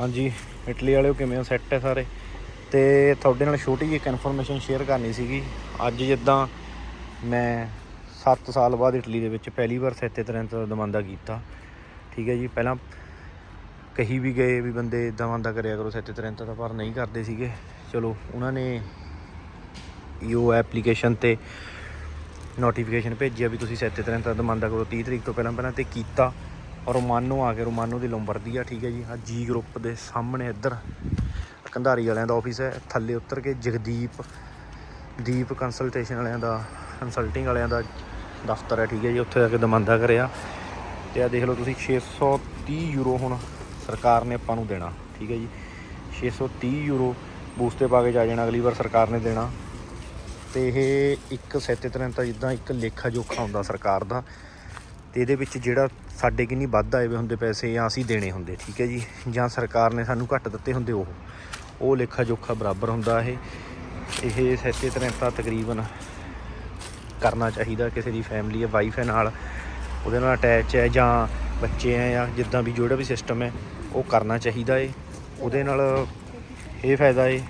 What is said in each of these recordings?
ਹਾਂਜੀ, ਇਟਲੀ ਵਾਲਿਓ ਕਿਵੇਂ ਹੋ? ਸੈੱਟ ਹੈ ਸਾਰੇ। ਤੇ ਤੁਹਾਡੇ ਨਾਲ ਛੋਟੀ ਜਿਹੀ ਇੱਕ ਇਨਫੋਰਮੇਸ਼ਨ ਸ਼ੇਅਰ ਕਰਨੀ ਸੀਗੀ। ਅੱਜ ਜਿੱਦਾਂ ਮੈਂ 7 ਸਾਲ ਬਾਅਦ ਇਟਲੀ ਦੇ ਵਿੱਚ ਪਹਿਲੀ ਵਾਰ ਸੈਤੇ ਤਰੰਤ ਦਾ ਦਮਾਂਦਾ ਕੀਤਾ। ਠੀਕ ਹੈ ਜੀ, ਪਹਿਲਾਂ ਕਹੀ ਵੀ ਗਏ ਵੀ ਬੰਦੇ ਦਮਾਂਦਾ ਕਰਿਆ ਕਰੋ ਸੈਤੇ ਤਰੰਤ ਦਾ ਪਰ ਨਹੀਂ ਕਰਦੇ ਸੀਗੇ। ਚਲੋ, ਉਹਨਾਂ ਨੇ ਯੋ ਐਪਲੀਕੇਸ਼ਨ ਤੇ ਨੋਟੀਫਿਕੇਸ਼ਨ ਭੇਜਿਆ ਵੀ ਤੁਸੀਂ ਸੈਤੇ ਤਰੰਤ ਦਾ ਦਮਾਂਦਾ ਕਰੋ। 30 ਤਰੀਕ ਤੋਂ ਪਹਿਲਾਂ ਪਹਿਲਾਂ ਤੇ ਕੀਤਾ। ਰੋਮਾਨੋ ਆ ਕੇ ਰੋਮਾਨੋ ਦੀ ਲੰਬਰਦੀ ਆ, ਠੀਕ ਹੈ ਜੀ। ਆ ਜੀ ਗਰੁੱਪ ਦੇ ਸਾਹਮਣੇ ਇੱਧਰ, ਕੰਧਾਰੀ ਵਾਲਿਆਂ ਦਾ ਆਫਿਸ ਹੈ। ਥੱਲੇ ਉਤਰ ਕੇ ਜਗਦੀਪ, ਦੀਪ ਕੰਸਲਟੇਸ਼ਨ ਵਾਲਿਆਂ ਦਾ ਕੰਸਲਟਿੰਗ ਵਾਲਿਆਂ ਦਾ ਦਫ਼ਤਰ ਹੈ, ਠੀਕ ਹੈ ਜੀ। ਉੱਥੇ ਜਾ ਕੇ ਦਮਾਂਦਾ ਕਰਿਆ। ਤੇ ਆ ਦੇਖ ਲਓ ਤੁਸੀਂ 630 ਯੂਰੋ ਹੁਣ ਸਰਕਾਰ ਨੇ ਆਪਾਂ ਨੂੰ ਦੇਣਾ, ਠੀਕ ਹੈ ਜੀ। 630 ਯੂਰੋ ਬੂਸਤੇ ਪਾ ਕੇ ਜਾ ਜਾਣਾ, ਅਗਲੀ ਵਾਰ ਸਰਕਾਰ ਨੇ ਦੇਣਾ। ਤੇ ਇਹ ਇੱਕ ਸੈਤੇ ਤਰ੍ਹਾਂ ਤਾਂ ਜਿੱਦਾਂ ਇੱਕ ਲੇਖਾ ਜੋਖਾ ਹੁੰਦਾ ਸਰਕਾਰ ਦਾ। ਤੇ ਇਹਦੇ ਵਿੱਚ ਜਿਹੜਾ ਸਾਡੇ ਕਿੰਨੀ ਵੱਧ ਆਏ ਵੇ ਹੁੰਦੇ ਪੈਸੇ ਜਾਂ ਅਸੀਂ ਦੇਣੇ ਹੁੰਦੇ, ਠੀਕ ਹੈ ਜੀ? ਜਾਂ ਸਰਕਾਰ ਨੇ ਸਾਨੂੰ ਘੱਟ ਦਿੱਤੇ ਹੁੰਦੇ ਉਹ। ਉਹ ਲੇਖਾ ਜੋਖਾ ਬਰਾਬਰ ਹੁੰਦਾ ਇਹ। ਇਹ ਸੈਤੇ ਤਰ੍ਹਾਂ ਤਾਂ ਤਕਰੀਬਨ ਕਰਨਾ ਚਾਹੀਦਾ ਕਿਸੇ ਦੀ ਫੈਮਿਲੀ ਹੈ ਵਾਈਫ ਹੈ ਨਾਲ। ਉਹਦੇ ਨਾਲ ਅਟੈਚ ਹੈ ਜਾਂ ਬੱਚੇ ਹੈ ਜਾਂ ਜਿੱਦਾਂ ਵੀ ਜਿਹੜਾ ਵੀ ਸਿਸਟਮ ਹੈ, ਉਹ ਕਰਨਾ ਚਾਹੀਦਾ ਏ। ਉਹਦੇ ਨਾਲ ਇਹ ਫਾਇਦਾ ਏ।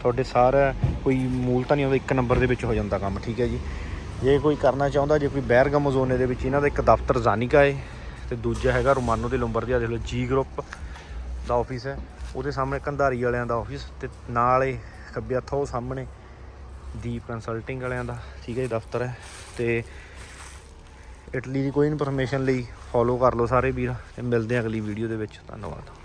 ਤੁਹਾਡੇ ਸਾਰਾ ਕੋਈ ਮੂਲ ਤਾਂ ਨਹੀਂ ਆਉਂਦਾ, ਇੱਕ ਨੰਬਰ ਦੇ ਵਿੱਚ ਹੋ ਜਾਂਦਾ ਕੰਮ, ਠੀਕ ਹੈ ਜੀ? ਜੇ ਕੋਈ ਕਰਨਾ ਚਾਹੁੰਦਾ, ਜੇ ਕੋਈ ਬੈਰਗਮ ਜ਼ੋਨੇ ਦੇ ਵਿੱਚ ਇਹਨਾਂ ਦਾ ਇੱਕ ਦਫ਼ਤਰ ਜ਼ਾਨਿਕਾ ਹੈ ਤੇ ਦੂਜਾ ਹੈਗਾ ਰੋਮਾਨੋ ਦੇ ਲੰਬਰਦੀਆ ਦੇਖ ਲਓ ਜੀ ਗਰੁੱਪ ਦਾ ਆਫਿਸ ਹੈ। ਉਹਦੇ ਸਾਹਮਣੇ ਕੰਧਾਰੀ ਵਾਲਿਆਂ ਦਾ ਆਫਿਸ ਤੇ ਨਾਲ ਹੀ ਖੱਬੇ ਹੱਥੋਂ ਸਾਹਮਣੇ ਦੀਪ ਕੰਸਲਟਿੰਗ ਵਾਲਿਆਂ ਦਾ, ਠੀਕ ਹੈ ਜੀ, ਦਫ਼ਤਰ ਹੈ। ਤੇ ਇਟਲੀ ਦੀ ਕੋਈ ਇਨਫੋਰਮੇਸ਼ਨ ਲਈ ਫੋਲੋ ਕਰ ਲਓ ਸਾਰੇ ਵੀਰ, ਤੇ ਮਿਲਦੇ ਹਾਂ ਅਗਲੀ ਵੀਡੀਓ ਦੇ ਵਿੱਚ। ਧੰਨਵਾਦ।